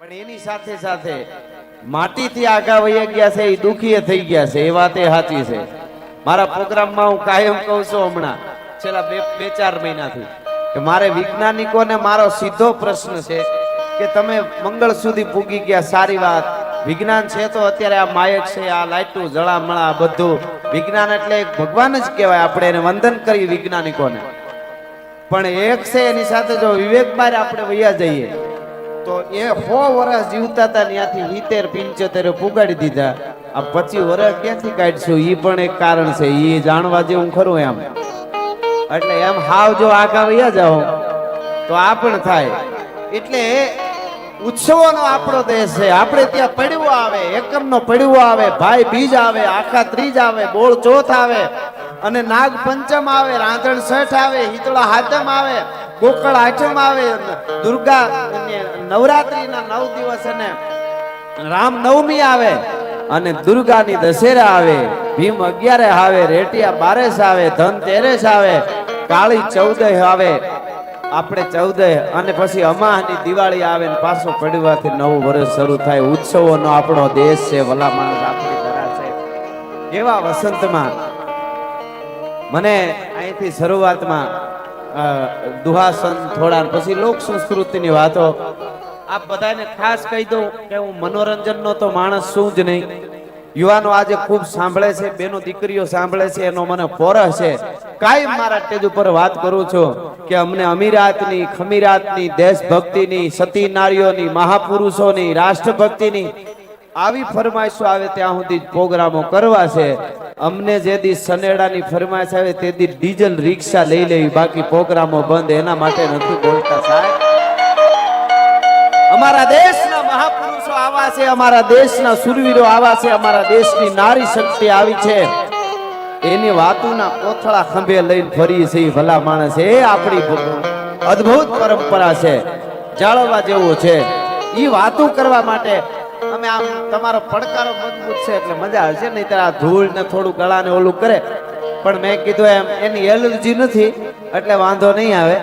પણ એની સાથે સાથે માટીથી આગા વહી ગયા છે, એ દુખીએ થઈ ગયા છે, એ વાત એ સાચી છે. મારા પ્રોગ્રામમાં હું કાયમ કહું છું હમણાં, છેલ્લા બે બે ચાર મહિનાથી, કે મારે વૈજ્ઞાનિકોને મારો સીધો પ્રશ્ન છે કે તમે મંગળ સુધી પૂગી ગયા, સારી વાત. વિજ્ઞાન છે તો અત્યારે આ માયક છે, આ લાઈટું જળામળા બધું. વિજ્ઞાન એટલે એક ભગવાન જ કહેવાય, આપણે એને વંદન કરીએ વૈજ્ઞાનિકોને. પણ એક છે એની સાથે જો વિવેક મારે આપણે વૈયા જઈએ તો એ સો વર્ષ જીવતા હતા ત્યાંથી હિતેર પિંચોતેર પુગાડી દીધા. આ પચીસ વર્ષ ક્યાંથી કાઢશું? એ પણ એક કારણ છે. એ જાણવા જેવું ખરું એમ. એટલે એમ હાવ જો આગા વયા જાઓ, તો આ પણ થાય. એટલે ઉત્સવોનો આપણો દેશ છે. આપણે ત્યાં પડવું આવે, એકમનો પડવું આવે, ભાઈ બીજ આવે, આખા ત્રીજ આવે, બોળ ચોથ આવે, અને નાગ પંચમ આવે, રાંધણ છઠ આવે, હિતળા હાતમ આવે ગોકળ આઠમ આવે દુર્ગા નવરાત્રીના નવ દિવસ અને રામ નવમી આવે અને દુર્ગાની દશેરા આવે, ભીમ અગિયારે આવે, રેટિયા બારેસ આવે, ધન તેરેસ આવે, કાળી ચૌદહ આવે, આપણે ચૌદહ અને પછી અમાહની દિવાળી આવે ને પાછો પડવાથી નવું વર્ષ શરૂ થાય. ઉત્સવોનો આપણો દેશ છે, ભલા માણસ આપણી ધરા છે. એવા વસંતમાં, મને અહીંથી શરૂઆતમાં દુહાસન થોડા પછી લોક સંસ્કૃતિની વાતો. આપ બધાને ખાસ કહી દઉં કે હું મનોરંજનનો તો માણસ શું જ નહીં. યુવાનો આજે ખૂબ સાંભળે છે, બેનો દીકરીઓ સાંભળે છે, એનો મને પોરહ છે. કાયમ મારા સ્ટેજ ઉપર વાત કરું છું કે અમને અમીરાતની, ખમીરાતની, દેશભક્તિની, સતી નારીઓની, મહાપુરુષોની, રાષ્ટ્રભક્તિની આવી ફરમાઈશો આવે ત્યાં સુધી પ્રોગ્રામો કરવા છે. અમને જે દી સનેડાની ફરમાઈશ આવે, તે દી ડીઝલ રિક્ષા લઈ લેવી. બાકી પ્રોગ્રામો બંધ, એના માટે નથી બોલતા સાહેબ. અમારા દેશના મહાપુરુષો આવા છે, અમારા દેશના સુરવીરો આવા છે, અમારા દેશની નારી શક્તિ આવી છે. એની વાતોના કોથળા ખંભે લઈને ફરી છે એ ભલા માણસ, એ આપણી અદ્ભુત પરંપરા છે. જાળવવા જેવું છે. એ વાતો કરવા માટે અમે આમ તમારો પડકારો મજબૂત છે એટલે મજા આવશે. નહીં આ ધૂળ ને થોડું ગળાને ઓલું કરે. પણ મેં કીધું એમ, એની એલર્જી નથી, એટલે વાંધો નહીં આવે.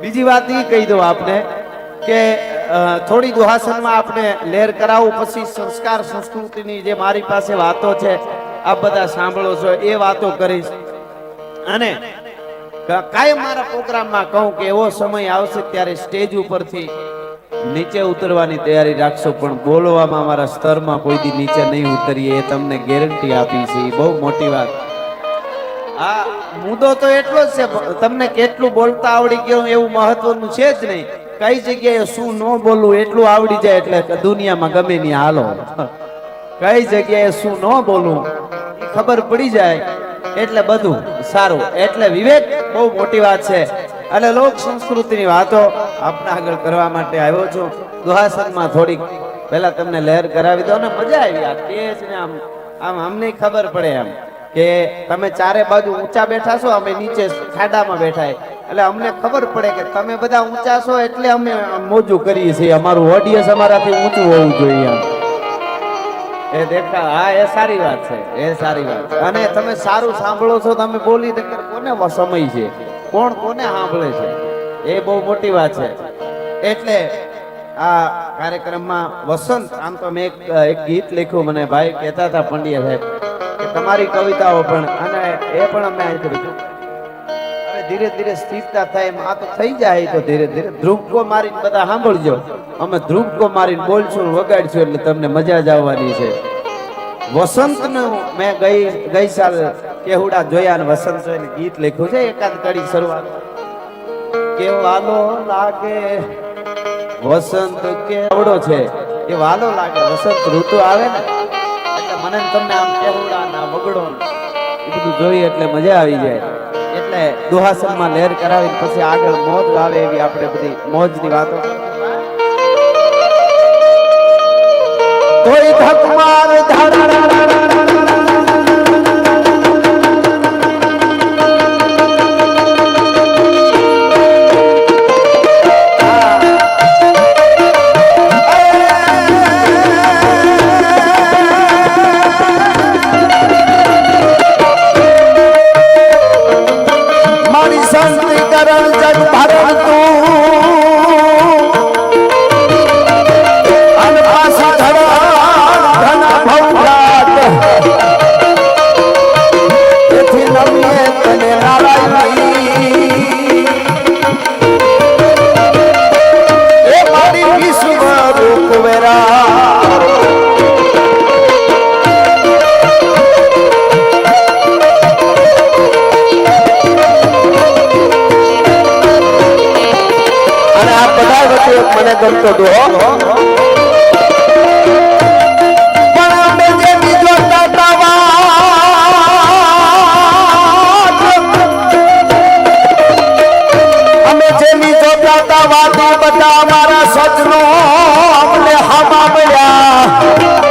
બીજી વાત એ કહી દઉં આપને કે થોડી દુહાસનમાં આપણે લેર કરાવું, પછી સંસ્કાર સંસ્કૃતિની જે મારી પાસે વાતો છે આ બધા સાંભળો છો, એ વાતો કરીશ. અને કાયમ મારા પ્રોગ્રામમાં કહું કે એવો સમય આવશે ત્યારે સ્ટેજ ઉપરથી નીચે ઉતરવાની તૈયારી રાખશો, પણ બોલવામાં અમારા સ્તરમાં કોઈ દી નીચે નહીં ઉતરીએ, એ તમને ગેરંટી આપી છે. બહુ મોટી વાત. આ મુદ્દો તો એટલો જ છે તમને કેટલું બોલતા આવડી ગયું એવું મહત્વનું છે જ નહીં. કઈ જગ્યાએ શું ન બોલવું એટલું આવડી જાય એટલે દુનિયામાં ગમે ની હાલો. કઈ જગ્યાએ શું ન બોલવું ખબર પડી જાય. એટલે બધું સારું. એટલે વિવેક, બહુ મોટી વાત છે. અને લોક સંસ્કૃતિની વાતો આપણા આગળ કરવા માટે આવ્યો છું. દુહાસનમાં થોડીક પહેલા તમને લહેર કરાવી દો ને મજા આવી. આ તેજ ને આમ આમ અમને ખબર પડે એમ કે તમે ચારે બાજુ ઊંચા બેઠા છો, અમે નીચે ખાડામાં બેઠા એટલે અમને ખબર પડે કે તમે બધા ઊંચા છો એટલે અમે મોજું કરીએ છીએ. અમારું ઓડિયન્સ અમારાથી ઊંચું હોવું જોઈએ આમ એ દેખા, હા, એ સારી વાત છે, એ સારી વાત અને તમે સારું સાંભળો છો, તમે બોલી તો કોને સમય છે? કોણ કોને સાંભળે છે? એ બહુ મોટી વાત છે. એટલે આ કાર્યક્રમમાં વસંત, આમ તો મેં એક ગીત લખ્યું, મને ભાઈ કહેતા હતા પંડ્યા સાહેબ, કે તમારી કવિતાઓ પણ, અને એ પણ અમે કર્યું હવે ધીરે ધીરે સ્થિરતા થાય, એમ આ તો થઈ જાય તો ધીરે ધીરે. ધ્રુવકો મારીને બધા સાંભળજો. અમે ધ્રુવકો મારીને બોલશું, વગાડશું, એટલે તમને મજા જ આવવાની છે. વસંતનું મેં ગઈ ગઈ સાલ કેહુડા જોયા વસંત ગીત લખ્યું છે, એકાદ કડી શરૂઆત. કે લાગે, વસંત કેવડો છે? એ વાલો લાગે, વસંત ઋતુ આવે ને, એટલે મને તમને આમ કેવડા ના વગડો એ બધું જોઈએ એટલે મજા આવી જાય. એટલે દુહાસનમાં લહેર કરાવીને પછી આગળ મોજ આવે એવી આપણે બધી મોજની વાતો. કોઈ ધક માર ધાડા કરતો હતો હો. પણ અમે જે બીજો અમે હતા વાતી બધા અમારા સજનો અમને હા મળ્યા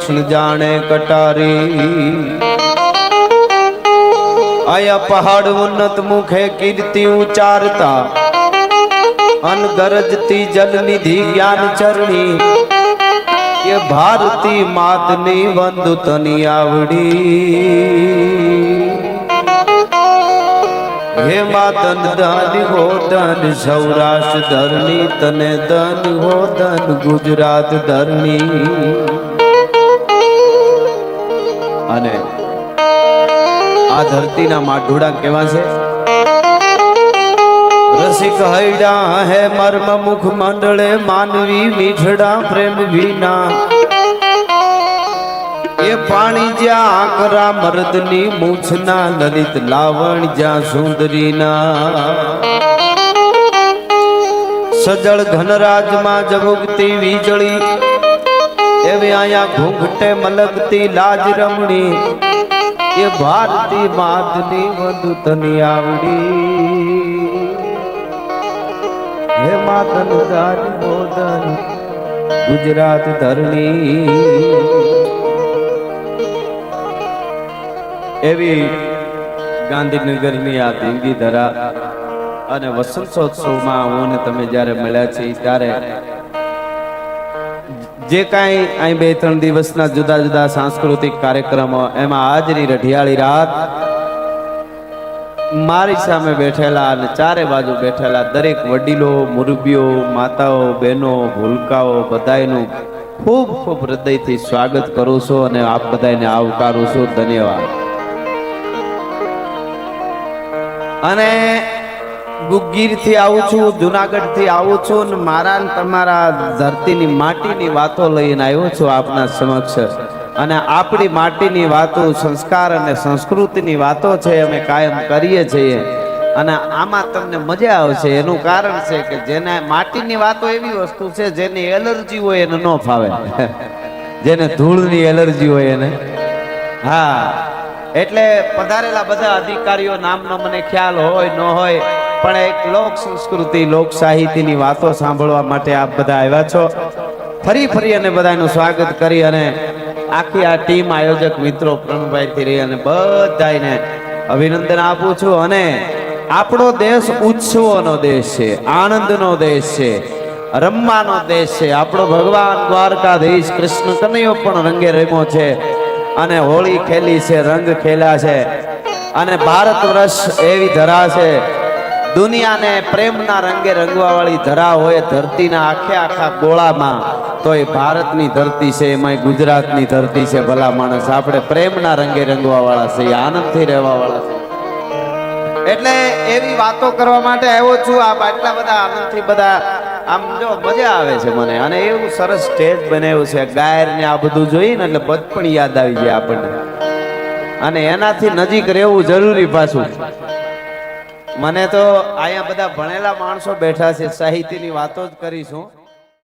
सुन जाने कटारी। आया पहाड़ उन्नत मुखे कीर्ति उचारता। अन गरजती जल निधि ज्ञान चरणी। ये भारती मातनी बंधु तनी आवड़ी હે માતન ધન હો ધન, સૌરાષ્ટ્ર ધરણી તને ધન હો ધન, ગુજરાત ધરણી અને આ ધરતીના માઢોડા કેવા છે? રસિક હૈડા હે મર્મ મુખ મંડળે, માનવી મીઠડા પ્રેમ વિના. એ પાણી જ્યાં આકરા મર્દની મૂછના લલિત લાવણ જ્યાં સુંદરીના. સજળ ઘનરાજમાં જગુગતી વીજળી એવી આયા ઘૂંઘટે મલગતી લાજ રમણી. એ ભારતી માતની વધુ તની આવડી. હે માતન દાન બોધન ગુજરાત ધરણી. એવી ગાંધીનગરની આ ધીંગી ધરા અને વસંતોત્સવમાં હું ને તમે જ્યારે મળ્યા છીએ ત્યારે જે કાંઈ અહીં બે ત્રણ દિવસના જુદા જુદા સાંસ્કૃતિક કાર્યક્રમો, એમાં હાજરી રઢિયાળી રાત મારી સામે બેઠેલા અને ચારે બાજુ બેઠેલા દરેક વડીલો, મુરબીઓ, માતાઓ, બહેનો, ભૂલકાઓ, બધાયનું ખૂબ ખૂબ હૃદયથી સ્વાગત કરું છું અને આપ બધાને આવકારું છું. ધન્યવાદ. અને ગુગીરથી આવું છું, જુનાગઢથી આવું છું ને મારા તમારા ધરતીની માટીની વાતો લઈને આવ્યો છું આપના સમક્ષ. અને આપણી માટીની વાતો સંસ્કાર અને સંસ્કૃતિની વાતો છે અમે કાયમ કરીએ છીએ. અને આમાં તમને મજા આવશે, એનું કારણ છે કે જેને માટીની વાતો એવી વસ્તુ છે જેની એલર્જી હોય એને ન ફાવે. જેને ધૂળની એલર્જી હોય એને. હા. એટલે પધારેલા બધા અધિકારીઓ, નામનો મને ખ્યાલ હોય, ન હોય, પણ એક લોક સંસ્કૃતિ, લોક સાહિત્યની વાતો સાંભળવા માટે આપ બધા આવ્યા છો. ફરી ફરી અને બધાનું સ્વાગત કરી અને આખી આ ટીમ આયોજક મિત્રો પ્રણભાઈથી રહી અને બધાને અભિનંદન આપું છું. અને આપણો દેશ ઉત્સવોનો દેશ છે, આનંદનો દેશ છે, રમવાનો દેશ છે. આપણો ભગવાન દ્વારકાધીશ કૃષ્ણ કનૈયો પણ રંગે રમ્યો છે. અને હોળી ખેલી છે, રંગ ખેલા છે. અને ભારત વર્ષ એવી ધરા છે, દુનિયાને પ્રેમના રંગે રંગવા વાળી ધરા હોય ધરતીના આખે આખા ગોળામાં તો એ ભારતની ધરતી છે એમાં ગુજરાતની ધરતી છે, ભલા માણસ. આપણે પ્રેમના રંગે રંગવા વાળા છે આનંદથી રહેવા વાળા છે એટલે એવી વાતો કરવા માટે આવ્યો છું. આ આટલા બધા આનંદથી બધા આમ જો મજા આવે છે મને. અને એવું સરસ સ્ટેજ બનાવ્યું છે. ગાયર ને આ બધું જોઈએ ને એટલે બચપણ યાદ આવી જાય આપણને. અને એનાથી નજીક રહેવું જરૂરી પાછું. મને તો અહીંયા બધા ભણેલા માણસો બેઠા છે. સાહિત્યની વાતો જ કરીશું.